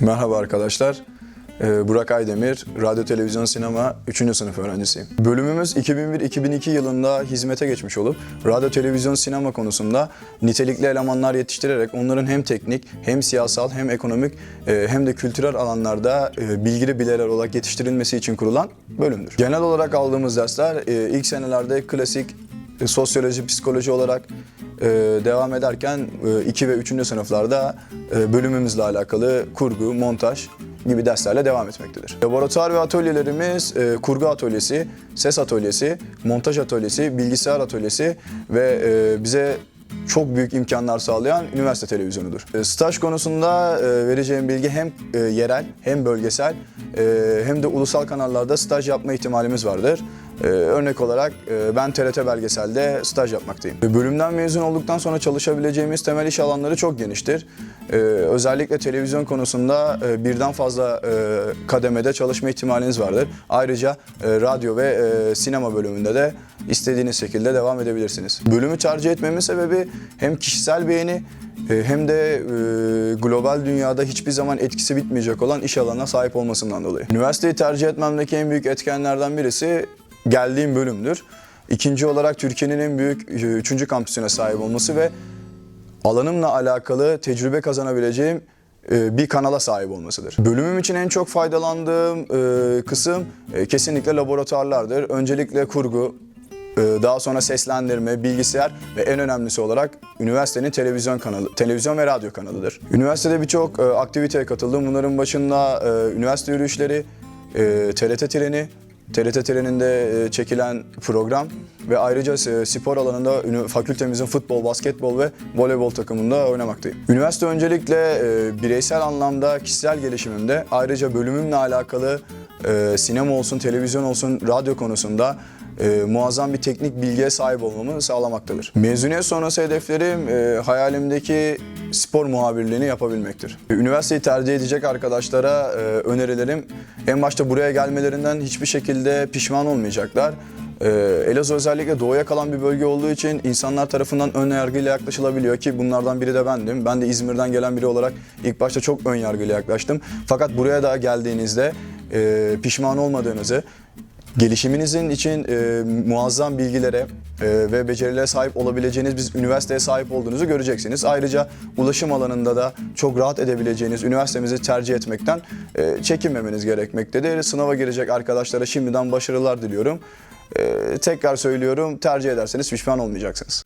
Merhaba arkadaşlar. Ee, Burak Aydemir, Radyo Televizyon Sinema 3. sınıf öğrencisiyim. Bölümümüz 2001-2002 yılında hizmete geçmiş olup radyo televizyon sinema konusunda nitelikli elemanlar yetiştirerek onların hem teknik hem siyasal hem ekonomik e, hem de kültürel alanlarda e, bilgili bireler olarak yetiştirilmesi için kurulan bölümdür. Genel olarak aldığımız dersler e, ilk senelerde klasik e, sosyoloji, psikoloji olarak e, devam ederken 2 ve 3. sınıflarda e, bölümümüzle alakalı kurgu, montaj gibi derslerle devam etmektedir. Laboratuvar ve atölyelerimiz e, kurgu atölyesi, ses atölyesi, montaj atölyesi, bilgisayar atölyesi ve e, bize çok büyük imkanlar sağlayan üniversite televizyonudur. E, Staj konusunda e, vereceğim bilgi hem e, yerel hem bölgesel hem de ulusal kanallarda staj yapma ihtimalimiz vardır. Örnek olarak ben TRT belgeselde staj yapmaktayım. Bölümden mezun olduktan sonra çalışabileceğimiz temel iş alanları çok geniştir. Özellikle televizyon konusunda birden fazla e, kademede çalışma ihtimaliniz vardır. Ayrıca radyo ve sinema bölümünde de istediğiniz şekilde devam edebilirsiniz. Bölümü tercih etmemin sebebi hem kişisel beğeni e, hem de e, global dünyada hiçbir zaman etkisi bitmeyecek olan iş alanına sahip olmasından dolayı. Üniversiteyi tercih etmemdeki en büyük etkenlerden birisi geldiğim bölümdür. İkinci olarak Türkiye'nin en büyük e, üçüncü kampüsüne sahip olması ve alanımla alakalı tecrübe kazanabileceğim bir kanala sahip olmasıdır. Bölümüm için en çok faydalandığım kısım kesinlikle laboratuvarlardır. Öncelikle kurgu, daha sonra seslendirme, bilgisayar ve en önemlisi olarak üniversitenin televizyon kanalı, televizyon ve radyo kanalıdır. Üniversitede birçok e, aktiviteye katıldım. Bunların başında e, üniversite yürüyüşleri, e, TRT treni, TRT treninde e, çekilen program ve ayrıca e, spor alanında fakültemizin futbol, basketbol ve voleybol takımında oynamaktayım. Üniversite öncelikle e, bireysel anlamda kişisel gelişimimde ayrıca bölümümle alakalı e, sinema olsun, televizyon olsun, radyo konusunda e, muazzam bir teknik bilgiye sahip olmamı sağlamaktadır. Mezuniyet sonrası hedeflerim e, hayalimdeki spor muhabirliğini yapabilmektir. Üniversiteyi tercih edecek arkadaşlara e, önerilerim en başta buraya gelmelerinden hiçbir şekilde pişman olmayacaklar. E, Elazığ özellikle doğuya kalan bir bölge olduğu için insanlar tarafından ön yargıyla yaklaşılabiliyor ki bunlardan biri de bendim. Ben de İzmir'den gelen biri olarak ilk başta çok ön yargıyla yaklaştım. Fakat buraya da geldiğinizde e, pişman olmadığınızı, Gelişiminizin için e, muazzam bilgilere e, ve becerilere sahip olabileceğiniz bir üniversiteye sahip olduğunuzu göreceksiniz. Ayrıca ulaşım alanında da çok rahat edebileceğiniz üniversitemizi tercih etmekten e, çekinmemeniz gerekmektedir. Sınava girecek arkadaşlara şimdiden başarılar diliyorum. E, tekrar söylüyorum tercih ederseniz pişman olmayacaksınız.